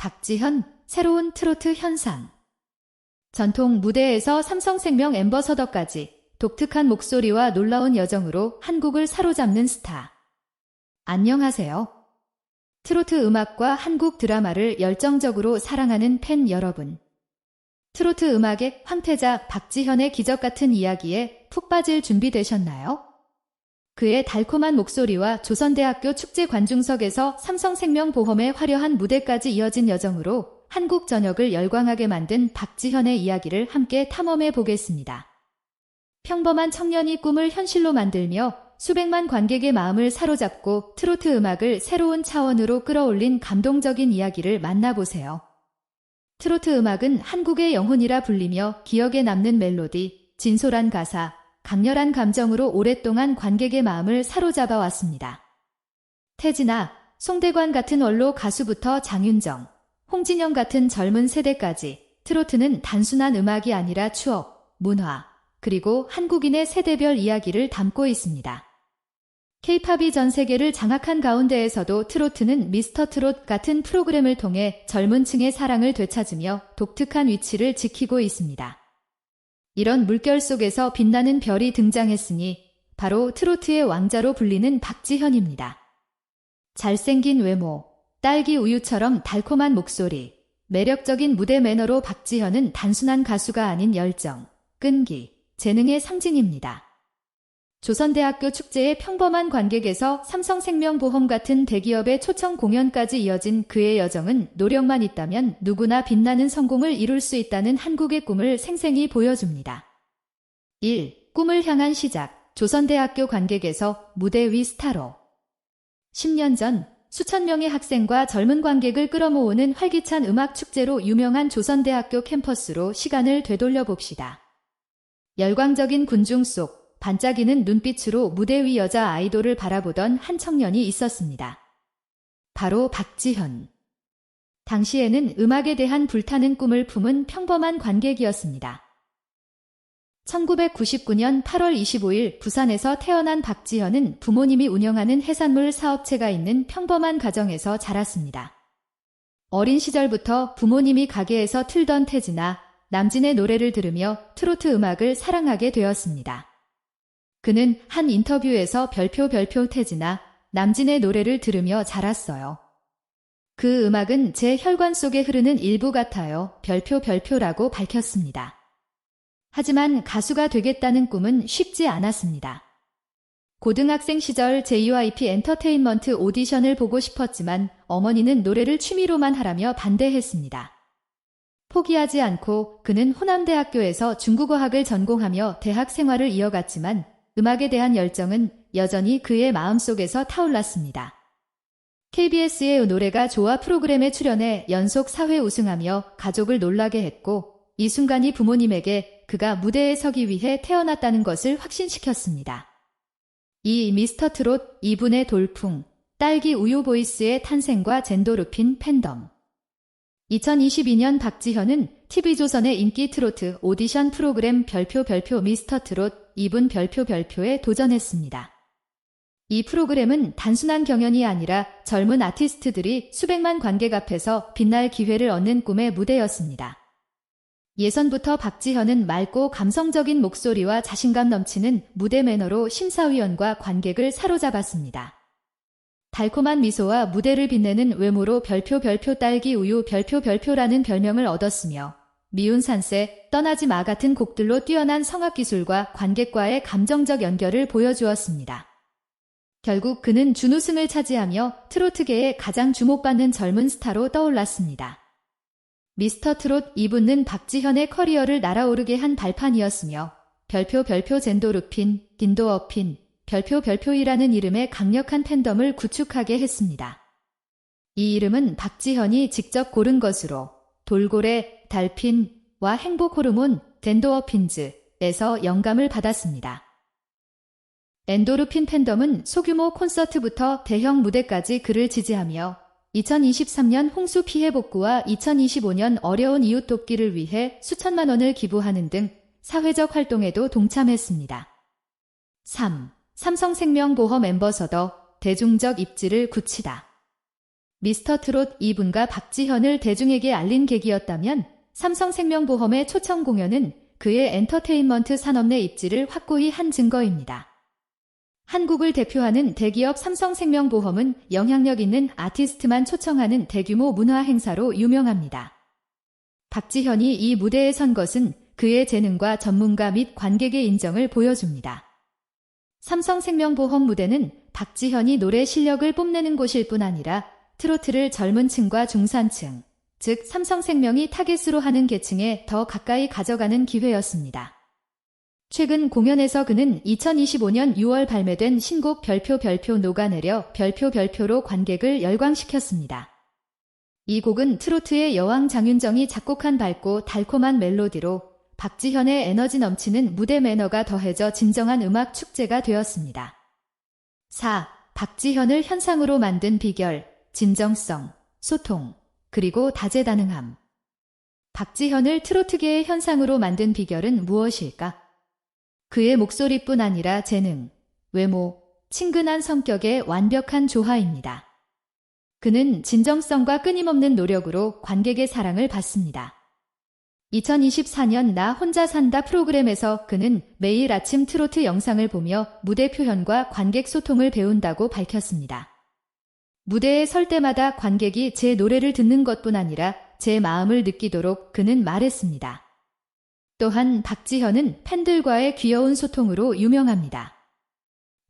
박지현, 새로운 트로트 현상. 전통 무대에서 삼성생명 엠버서더까지 독특한 목소리와 놀라운 여정으로 한국을 사로잡는 스타. 안녕하세요. 트로트 음악과 한국 드라마를 열정적으로 사랑하는 팬 여러분. 트로트 음악의 황태자 박지현의 기적 같은 이야기에 푹 빠질 준비되셨나요? 그의 달콤한 목소리와 조선대학교 축제 관중석에서 삼성생명보험의 화려한 무대까지 이어진 여정으로 한국 전역을 열광하게 만든 박지현의 이야기를 함께 탐험해 보겠습니다. 평범한 청년이 꿈을 현실로 만들며 수백만 관객의 마음을 사로잡고 트로트 음악을 새로운 차원으로 끌어올린 감동적인 이야기를 만나보세요. 트로트 음악은 한국의 영혼이라 불리며 기억에 남는 멜로디, 진솔한 가사, 강렬한 감정으로 오랫동안 관객의 마음을 사로잡아 왔습니다. 태진아, 송대관 같은 원로 가수부터 장윤정, 홍진영 같은 젊은 세대까지 트로트는 단순한 음악이 아니라 추억, 문화, 그리고 한국인의 세대별 이야기를 담고 있습니다. 케이팝이 전 세계를 장악한 가운데에서도 트로트는 미스터 트롯 같은 프로그램을 통해 젊은 층의 사랑을 되찾으며 독특한 위치를 지키고 있습니다. 이런 물결 속에서 빛나는 별이 등장했으니 바로 트로트의 왕자로 불리는 박지현입니다. 잘생긴 외모, 딸기 우유처럼 달콤한 목소리, 매력적인 무대 매너로 박지현은 단순한 가수가 아닌 열정, 끈기, 재능의 상징입니다. 조선대학교 축제의 평범한 관객에서 삼성생명보험 같은 대기업의 초청 공연까지 이어진 그의 여정은 노력만 있다면 누구나 빛나는 성공을 이룰 수 있다는 한국의 꿈을 생생히 보여줍니다. 1. 꿈을 향한 시작. 조선대학교 관객에서 무대 위 스타로. 10년 전 수천 명의 학생과 젊은 관객을 끌어모으는 활기찬 음악 축제로 유명한 조선대학교 캠퍼스로 시간을 되돌려 봅시다. 열광적인 군중 속 반짝이는 눈빛으로 무대 위 여자 아이돌을 바라보던 한 청년이 있었습니다. 바로 박지현. 당시에는 음악에 대한 불타는 꿈을 품은 평범한 관객이었습니다. 1999년 8월 25일 부산에서 태어난 박지현은 부모님이 운영하는 해산물 사업체가 있는 평범한 가정에서 자랐습니다. 어린 시절부터 부모님이 가게에서 틀던 태진아, 남진의 노래를 들으며 트로트 음악을 사랑하게 되었습니다. 그는 한 인터뷰에서 별표 별표 태진아 남진의 노래를 들으며 자랐어요. 그 음악은 제 혈관 속에 흐르는 일부 같아요. 별표 별표라고 밝혔습니다. 하지만 가수가 되겠다는 꿈은 쉽지 않았습니다. 고등학생 시절 JYP 엔터테인먼트 오디션을 보고 싶었지만 어머니는 노래를 취미로만 하라며 반대했습니다. 포기하지 않고 그는 호남대학교에서 중국어학을 전공하며 대학 생활을 이어갔지만 음악에 대한 열정은 여전히 그의 마음속에서 타올랐습니다. KBS의 노래가 좋아 프로그램에 출연해 연속 사회 우승하며 가족을 놀라게 했고 이 순간이 부모님에게 그가 무대에 서기 위해 태어났다는 것을 확신시켰습니다. 이 미스터 트롯 이분의 돌풍, 딸기 우유 보이스의 탄생과 젠도르핀 팬덤. 2022년 박지현은 TV조선의 인기 트로트 오디션 프로그램 별표 별표 미스터 트롯 2분 별표 별표에 도전했습니다. 이 프로그램은 단순한 경연이 아니라 젊은 아티스트들이 수백만 관객 앞에서 빛날 기회를 얻는 꿈의 무대였습니다. 예선부터 박지현은 맑고 감성적인 목소리와 자신감 넘치는 무대 매너로 심사위원과 관객을 사로잡았습니다. 달콤한 미소와 무대를 빛내는 외모로 별표 별표 딸기 우유 별표 별표라는 별명을 얻었으며 미운 산세, 떠나지 마 같은 곡들로 뛰어난 성악 기술과 관객과의 감정적 연결을 보여주었습니다. 결국 그는 준우승을 차지하며 트로트계의 가장 주목받는 젊은 스타로 떠올랐습니다. 미스터 트롯 2분는 박지현의 커리어를 날아오르게 한 발판이었으며 별표 별표 젠도르핀, 딘도어핀, 별표 별표이라는 이름의 강력한 팬덤을 구축하게 했습니다. 이 이름은 박지현이 직접 고른 것으로 돌고래, 달핀과 행복 호르몬, 덴도어핀즈에서 영감을 받았습니다. 엔도르핀 팬덤은 소규모 콘서트부터 대형 무대까지 그를 지지하며 2023년 홍수 피해 복구와 2025년 어려운 이웃 돕기를 위해 수천만 원을 기부하는 등 사회적 활동에도 동참했습니다. 3. 삼성생명보험 엠버서더 대중적 입지를 굳히다. 미스터 트롯 이분과 박지현을 대중에게 알린 계기였다면 삼성생명보험의 초청 공연은 그의 엔터테인먼트 산업 내 입지를 확고히 한 증거입니다. 한국을 대표하는 대기업 삼성생명보험은 영향력 있는 아티스트만 초청하는 대규모 문화 행사로 유명합니다. 박지현이 이 무대에 선 것은 그의 재능과 전문가 및 관객의 인정을 보여줍니다. 삼성생명보험 무대는 박지현이 노래 실력을 뽐내는 곳일 뿐 아니라 트로트를 젊은 층과 중산층, 즉 삼성생명이 타겟으로 하는 계층에 더 가까이 가져가는 기회였습니다. 최근 공연에서 그는 2025년 6월 발매된 신곡 별표 별표 녹아내려 별표 별표로 관객을 열광시켰습니다. 이 곡은 트로트의 여왕 장윤정이 작곡한 밝고 달콤한 멜로디로 박지현의 에너지 넘치는 무대 매너가 더해져 진정한 음악 축제가 되었습니다. 4. 박지현을 현상으로 만든 비결, 진정성, 소통, 그리고 다재다능함. 박지현을 트로트계의 현상으로 만든 비결은 무엇일까? 그의 목소리뿐 아니라 재능, 외모, 친근한 성격의 완벽한 조화입니다. 그는 진정성과 끊임없는 노력으로 관객의 사랑을 받습니다. 2024년 나 혼자 산다 프로그램에서 그는 매일 아침 트로트 영상을 보며 무대 표현과 관객 소통을 배운다고 밝혔습니다. 무대에 설 때마다 관객이 제 노래를 듣는 것뿐 아니라 제 마음을 느끼도록 그는 말했습니다. 또한 박지현은 팬들과의 귀여운 소통으로 유명합니다.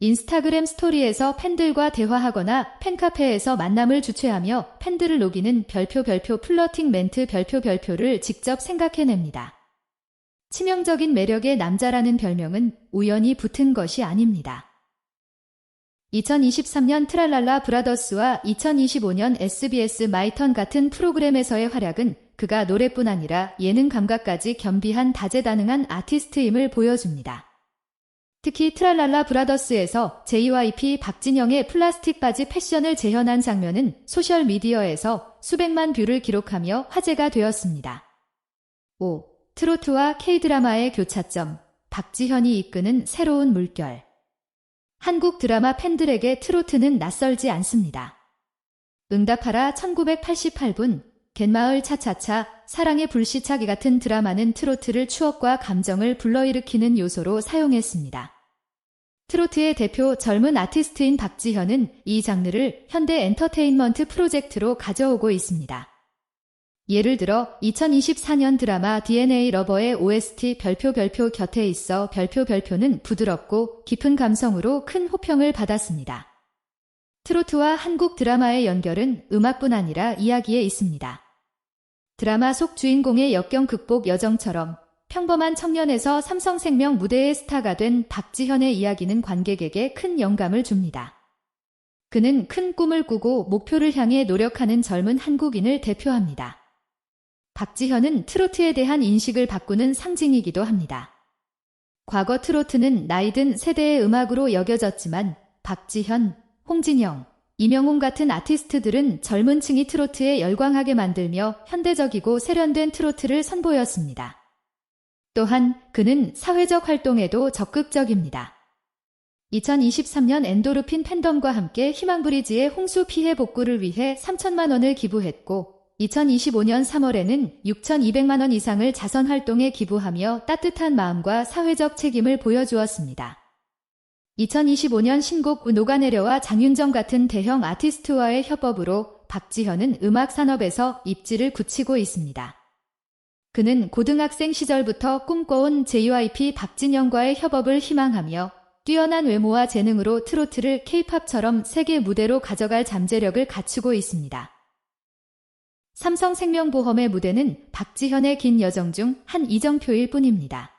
인스타그램 스토리에서 팬들과 대화하거나 팬카페에서 만남을 주최하며 팬들을 녹이는 별표 별표 플러팅 멘트 별표 별표를 직접 생각해냅니다. 치명적인 매력의 남자라는 별명은 우연히 붙은 것이 아닙니다. 2023년 트랄랄라 브라더스와 2025년 SBS 마이턴 같은 프로그램에서의 활약은 그가 노래뿐 아니라 예능 감각까지 겸비한 다재다능한 아티스트임을 보여줍니다. 특히 트랄랄라 브라더스에서 JYP 박진영의 플라스틱 바지 패션을 재현한 장면은 소셜미디어에서 수백만 뷰를 기록하며 화제가 되었습니다. 5. 트로트와 K드라마의 교차점, 박지현이 이끄는 새로운 물결. 한국 드라마 팬들에게 트로트는 낯설지 않습니다. 응답하라 1988분, 갯마을 차차차, 사랑의 불시착이 같은 드라마는 트로트를 추억과 감정을 불러일으키는 요소로 사용했습니다. 트로트의 대표 젊은 아티스트인 박지현은 이 장르를 현대 엔터테인먼트 프로젝트로 가져오고 있습니다. 예를 들어 2024년 드라마 DNA 러버의 OST 별표 별표 곁에 있어 별표 별표는 부드럽고 깊은 감성으로 큰 호평을 받았습니다. 트로트와 한국 드라마의 연결은 음악뿐 아니라 이야기에 있습니다. 드라마 속 주인공의 역경 극복 여정처럼 평범한 청년에서 삼성생명 무대의 스타가 된 박지현의 이야기는 관객에게 큰 영감을 줍니다. 그는 큰 꿈을 꾸고 목표를 향해 노력하는 젊은 한국인을 대표합니다. 박지현은 트로트에 대한 인식을 바꾸는 상징이기도 합니다. 과거 트로트는 나이든 세대의 음악으로 여겨졌지만 박지현, 홍진영, 이명웅 같은 아티스트들은 젊은 층이 트로트에 열광하게 만들며 현대적이고 세련된 트로트를 선보였습니다. 또한 그는 사회적 활동에도 적극적입니다. 2023년 엔도르핀 팬덤과 함께 희망브리지의 홍수 피해 복구를 위해 3천만 원을 기부했고 2025년 3월에는 6,200만 원 이상을 자선 활동에 기부하며 따뜻한 마음과 사회적 책임을 보여주었습니다. 2025년 신곡 녹아내려와 장윤정 같은 대형 아티스트와의 협업으로 박지현은 음악 산업에서 입지를 굳히고 있습니다. 그는 고등학생 시절부터 꿈꿔온 JYP 박진영과의 협업을 희망하며 뛰어난 외모와 재능으로 트로트를 케이팝처럼 세계 무대로 가져갈 잠재력을 갖추고 있습니다. 삼성생명보험의 무대는 박지현의 긴 여정 중 한 이정표일 뿐입니다.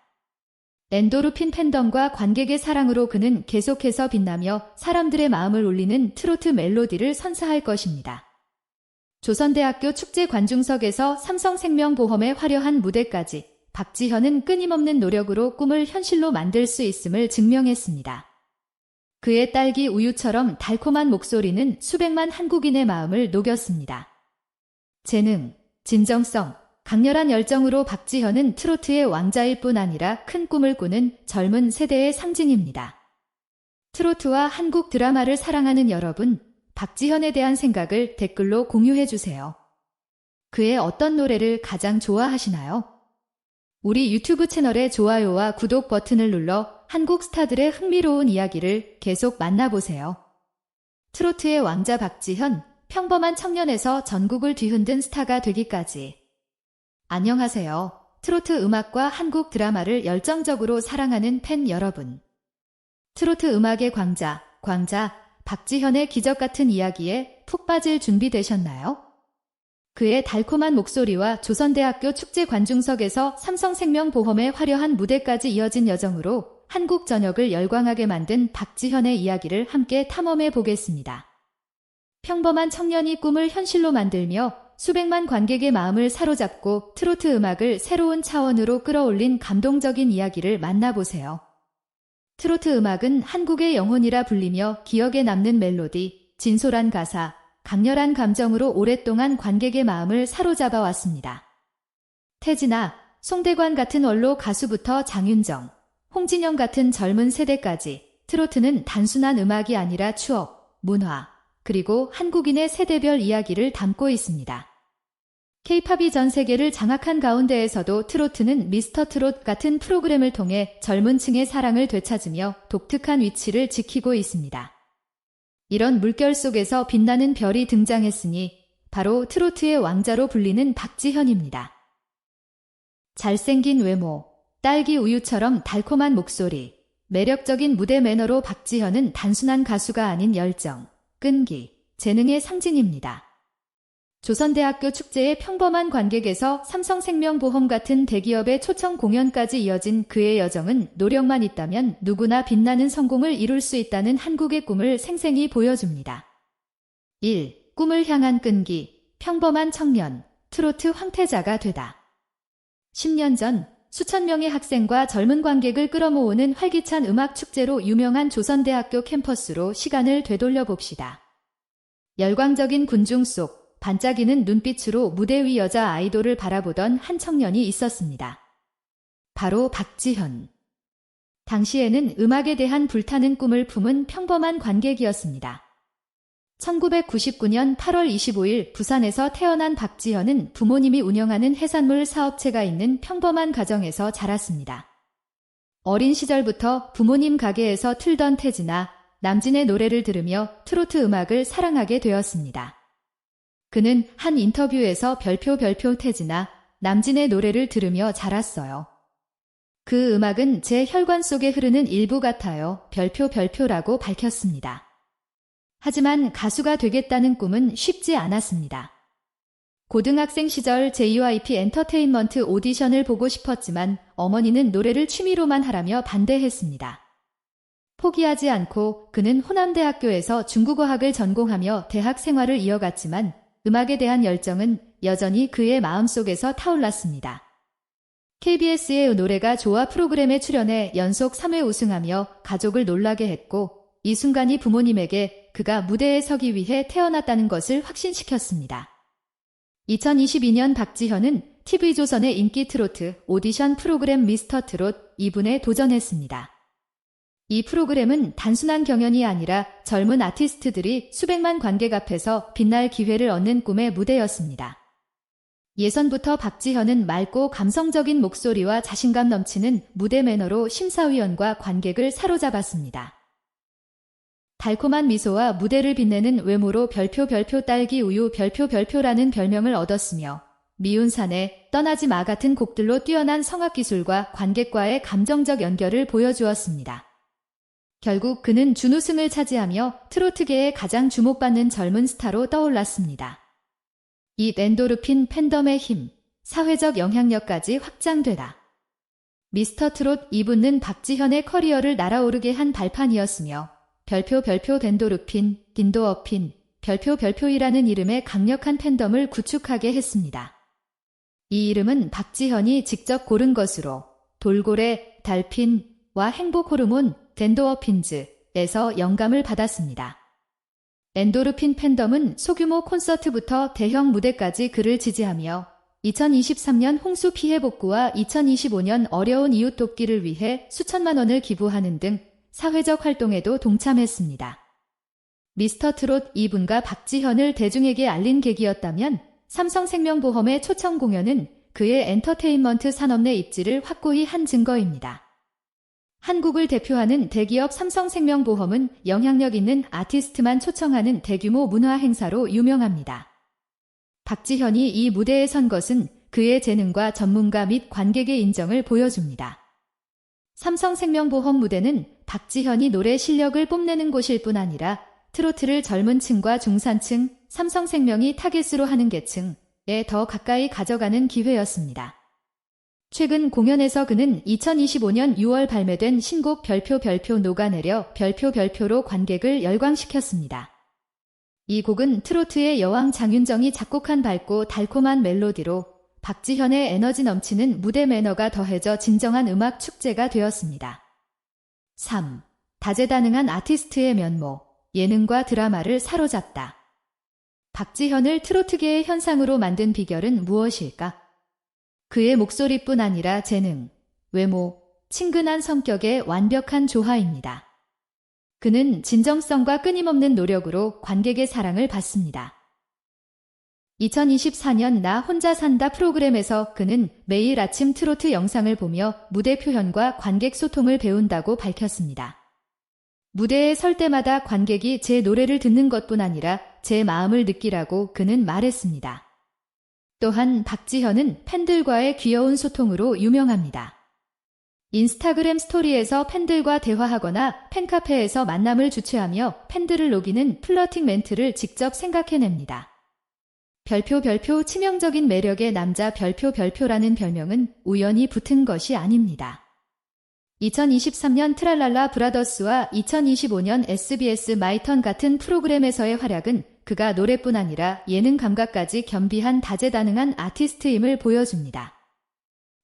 엔도르핀 팬덤과 관객의 사랑으로 그는 계속해서 빛나며 사람들의 마음을 울리는 트로트 멜로디를 선사할 것입니다. 조선대학교 축제 관중석에서 삼성생명보험의 화려한 무대까지 박지현은 끊임없는 노력으로 꿈을 현실로 만들 수 있음을 증명했습니다. 그의 딸기 우유처럼 달콤한 목소리는 수백만 한국인의 마음을 녹였습니다. 재능, 진정성, 강렬한 열정으로 박지현은 트로트의 왕자일 뿐 아니라 큰 꿈을 꾸는 젊은 세대의 상징입니다. 트로트와 한국 드라마를 사랑하는 여러분, 박지현에 대한 생각을 댓글로 공유해 주세요. 그의 어떤 노래를 가장 좋아하시나요? 우리 유튜브 채널의 좋아요와 구독 버튼을 눌러 한국 스타들의 흥미로운 이야기를 계속 만나보세요. 트로트의 왕자 박지현, 평범한 청년에서 전국을 뒤흔든 스타가 되기까지. 안녕하세요. 트로트 음악과 한국 드라마를 열정적으로 사랑하는 팬 여러분. 트로트 음악의 광자, 광자, 박지현의 기적 같은 이야기에 푹 빠질 준비 되셨나요? 그의 달콤한 목소리와 조선대학교 축제 관중석에서 삼성생명보험의 화려한 무대까지 이어진 여정으로 한국 전역을 열광하게 만든 박지현의 이야기를 함께 탐험해 보겠습니다. 평범한 청년이 꿈을 현실로 만들며 수백만 관객의 마음을 사로잡고 트로트 음악을 새로운 차원으로 끌어올린 감동적인 이야기를 만나보세요. 트로트 음악은 한국의 영혼이라 불리며 기억에 남는 멜로디, 진솔한 가사, 강렬한 감정으로 오랫동안 관객의 마음을 사로잡아 왔습니다. 태진아, 송대관 같은 원로 가수부터 장윤정, 홍진영 같은 젊은 세대까지 트로트는 단순한 음악이 아니라 추억, 문화, 그리고 한국인의 세대별 이야기를 담고 있습니다. 케이팝이 전 세계를 장악한 가운데에서도 트로트는 미스터 트롯 같은 프로그램을 통해 젊은 층의 사랑을 되찾으며 독특한 위치를 지키고 있습니다. 이런 물결 속에서 빛나는 별이 등장했으니 바로 트로트의 왕자로 불리는 박지현입니다. 잘생긴 외모, 딸기 우유처럼 달콤한 목소리, 매력적인 무대 매너로 박지현은 단순한 가수가 아닌 열정, 끈기, 재능의 상징입니다. 조선대학교 축제의 평범한 관객에서 삼성생명보험 같은 대기업의 초청 공연까지 이어진 그의 여정은 노력만 있다면 누구나 빛나는 성공을 이룰 수 있다는 한국의 꿈을 생생히 보여줍니다. 1. 꿈을 향한 끈기, 평범한 청년, 트로트 황태자가 되다. 10년 전 수천 명의 학생과 젊은 관객을 끌어모으는 활기찬 음악 축제로 유명한 조선대학교 캠퍼스로 시간을 되돌려 봅시다. 열광적인 군중 속 반짝이는 눈빛으로 무대 위 여자 아이돌을 바라보던 한 청년이 있었습니다. 바로 박지현. 당시에는 음악에 대한 불타는 꿈을 품은 평범한 관객이었습니다. 1999년 8월 25일 부산에서 태어난 박지현은 부모님이 운영하는 해산물 사업체가 있는 평범한 가정에서 자랐습니다. 어린 시절부터 부모님 가게에서 틀던 태진아, 남진의 노래를 들으며 트로트 음악을 사랑하게 되었습니다. 그는 한 인터뷰에서 별표 별표 태진아 남진의 노래를 들으며 자랐어요. 그 음악은 제 혈관 속에 흐르는 일부 같아요. 별표 별표라고 밝혔습니다. 하지만 가수가 되겠다는 꿈은 쉽지 않았습니다. 고등학생 시절 JYP 엔터테인먼트 오디션을 보고 싶었지만 어머니는 노래를 취미로만 하라며 반대했습니다. 포기하지 않고 그는 호남대학교에서 중국어학을 전공하며 대학 생활을 이어갔지만 음악에 대한 열정은 여전히 그의 마음속에서 타올랐습니다. KBS의 노래가 좋아 프로그램에 출연해 연속 3회 우승하며 가족을 놀라게 했고 이 순간이 부모님에게 그가 무대에 서기 위해 태어났다는 것을 확신시켰습니다. 2022년 박지현은 TV조선의 인기 트로트 오디션 프로그램 미스터 트롯 2분에 도전했습니다. 이 프로그램은 단순한 경연이 아니라 젊은 아티스트들이 수백만 관객 앞에서 빛날 기회를 얻는 꿈의 무대였습니다. 예선부터 박지현은 맑고 감성적인 목소리와 자신감 넘치는 무대 매너로 심사위원과 관객을 사로잡았습니다. 달콤한 미소와 무대를 빛내는 외모로 별표 별표 딸기 우유 별표 별표라는 별명을 얻었으며 미운 산에 떠나지 마 같은 곡들로 뛰어난 성악 기술과 관객과의 감정적 연결을 보여주었습니다. 결국 그는 준우승을 차지하며 트로트계의 가장 주목받는 젊은 스타로 떠올랐습니다. 이 엔도르핀 팬덤의 힘, 사회적 영향력까지 확장되다. 미스터 트롯 2부는 박지현의 커리어를 날아오르게 한 발판이었으며 별표 별표 덴도르핀, 딘도어핀, 별표 별표이라는 이름의 강력한 팬덤을 구축하게 했습니다. 이 이름은 박지현이 직접 고른 것으로 돌고래, 달핀과 행복 호르몬, 덴도어핀즈에서 영감을 받았습니다. 엔도르핀 팬덤은 소규모 콘서트부터 대형 무대까지 그를 지지하며 2023년 홍수 피해 복구와 2025년 어려운 이웃 돕기를 위해 수천만 원을 기부하는 등 사회적 활동에도 동참했습니다. 미스터 트롯 이분과 박지현을 대중에게 알린 계기였다면 삼성생명보험의 초청 공연은 그의 엔터테인먼트 산업 내 입지를 확고히 한 증거입니다. 한국을 대표하는 대기업 삼성생명보험은 영향력 있는 아티스트만 초청하는 대규모 문화 행사로 유명합니다. 박지현이 이 무대에 선 것은 그의 재능과 전문가 및 관객의 인정을 보여줍니다. 삼성생명보험 무대는 박지현이 노래 실력을 뽐내는 곳일 뿐 아니라 트로트를 젊은 층과 중산층, 삼성생명이 타겟으로 하는 계층에 더 가까이 가져가는 기회였습니다. 최근 공연에서 그는 2025년 6월 발매된 신곡 별표 별표 녹아내려 별표 별표로 관객을 열광시켰습니다. 이 곡은 트로트의 여왕 장윤정이 작곡한 밝고 달콤한 멜로디로 박지현의 에너지 넘치는 무대 매너가 더해져 진정한 음악 축제가 되었습니다. 3. 다재다능한 아티스트의 면모, 예능과 드라마를 사로잡다. 박지현을 트로트계의 현상으로 만든 비결은 무엇일까? 그의 목소리뿐 아니라 재능, 외모, 친근한 성격의 완벽한 조화입니다. 그는 진정성과 끊임없는 노력으로 관객의 사랑을 받습니다. 2024년 나 혼자 산다 프로그램에서 그는 매일 아침 트로트 영상을 보며 무대 표현과 관객 소통을 배운다고 밝혔습니다. 무대에 설 때마다 관객이 제 노래를 듣는 것뿐 아니라 제 마음을 느끼라고 그는 말했습니다. 또한 박지현은 팬들과의 귀여운 소통으로 유명합니다. 인스타그램 스토리에서 팬들과 대화하거나 팬카페에서 만남을 주최하며 팬들을 녹이는 플러팅 멘트를 직접 생각해냅니다. 별표 별표 치명적인 매력의 남자 별표 별표라는 별명은 우연히 붙은 것이 아닙니다. 2023년 트랄랄라 브라더스와 2025년 SBS 마이턴 같은 프로그램에서의 활약은 그가 노래뿐 아니라 예능 감각까지 겸비한 다재다능한 아티스트임을 보여줍니다.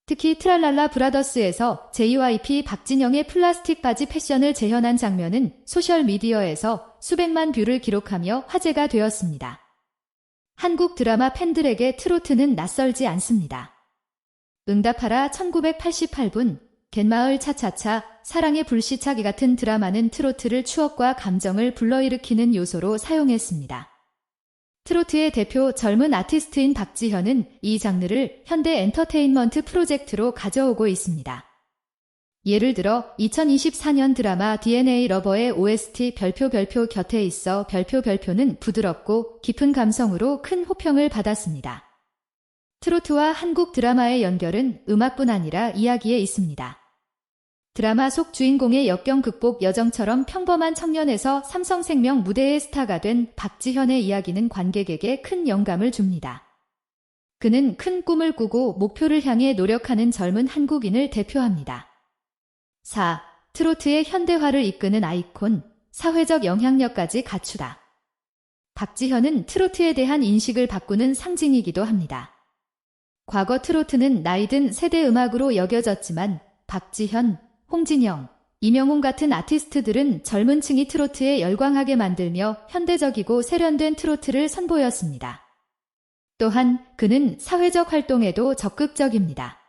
특히 트랄랄라 브라더스에서 JYP 박진영의 플라스틱 바지 패션을 재현한 장면은 소셜미디어에서 수백만 뷰를 기록하며 화제가 되었습니다. 한국 드라마 팬들에게 트로트는 낯설지 않습니다. 응답하라 1988분, 갯마을 차차차, 사랑의 불시착이 같은 드라마는 트로트를 추억과 감정을 불러일으키는 요소로 사용했습니다. 트로트의 대표 젊은 아티스트인 박지현은 이 장르를 현대 엔터테인먼트 프로젝트로 가져오고 있습니다. 예를 들어 2024년 드라마 DNA 러버의 OST 별표 별표 곁에 있어 별표 별표는 부드럽고 깊은 감성으로 큰 호평을 받았습니다. 트로트와 한국 드라마의 연결은 음악뿐 아니라 이야기에 있습니다. 드라마 속 주인공의 역경 극복 여정처럼 평범한 청년에서 삼성생명 무대의 스타가 된 박지현의 이야기는 관객에게 큰 영감을 줍니다. 그는 큰 꿈을 꾸고 목표를 향해 노력하는 젊은 한국인을 대표합니다. 4. 트로트의 현대화를 이끄는 아이콘, 사회적 영향력까지 갖추다. 박지현은 트로트에 대한 인식을 바꾸는 상징이기도 합니다. 과거 트로트는 나이든 세대 음악으로 여겨졌지만 박지현, 홍진영, 이명웅 같은 아티스트들은 젊은 층이 트로트에 열광하게 만들며 현대적이고 세련된 트로트를 선보였습니다. 또한 그는 사회적 활동에도 적극적입니다.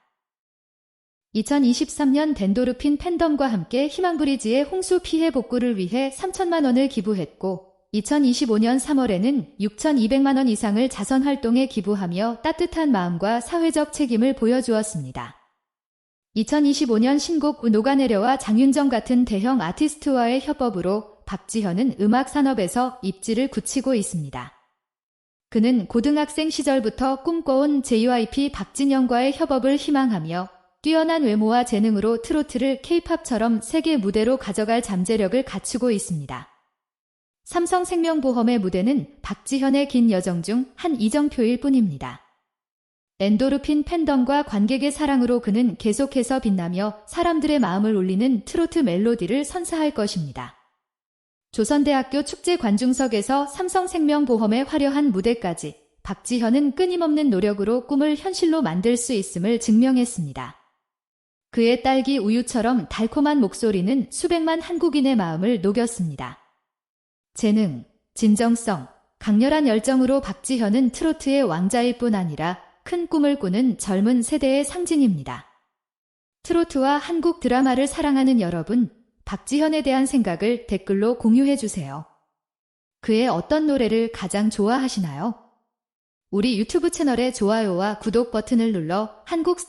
2023년 덴도르핀 팬덤과 함께 희망브리지의 홍수 피해 복구를 위해 3천만 원을 기부했고 2025년 3월에는 6,200만 원 이상을 자선 활동에 기부하며 따뜻한 마음과 사회적 책임을 보여주었습니다. 2025년 신곡 녹아내려와 장윤정 같은 대형 아티스트와의 협업으로 박지현은 음악 산업에서 입지를 굳히고 있습니다. 그는 고등학생 시절부터 꿈꿔온 JYP 박진영과의 협업을 희망하며 뛰어난 외모와 재능으로 트로트를 케이팝처럼 세계 무대로 가져갈 잠재력을 갖추고 있습니다. 삼성생명보험의 무대는 박지현의 긴 여정 중 한 이정표일 뿐입니다. 엔도르핀 팬덤과 관객의 사랑으로 그는 계속해서 빛나며 사람들의 마음을 울리는 트로트 멜로디를 선사할 것입니다. 조선대학교 축제 관중석에서 삼성생명보험의 화려한 무대까지 박지현은 끊임없는 노력으로 꿈을 현실로 만들 수 있음을 증명했습니다. 그의 딸기 우유처럼 달콤한 목소리는 수백만 한국인의 마음을 녹였습니다. 재능, 진정성, 강렬한 열정으로 박지현은 트로트의 왕자일 뿐 아니라 큰 꿈을 꾸는 젊은 세대의 상징입니다. 트로트와 한국 드라마를 사랑하는 여러분, 박지현에 대한 생각을 댓글로 공유해 주세요. 그의 어떤 노래를 가장 좋아하시나요? 우리 유튜브 채널의 좋아요와 구독 버튼을 눌러 한국 스타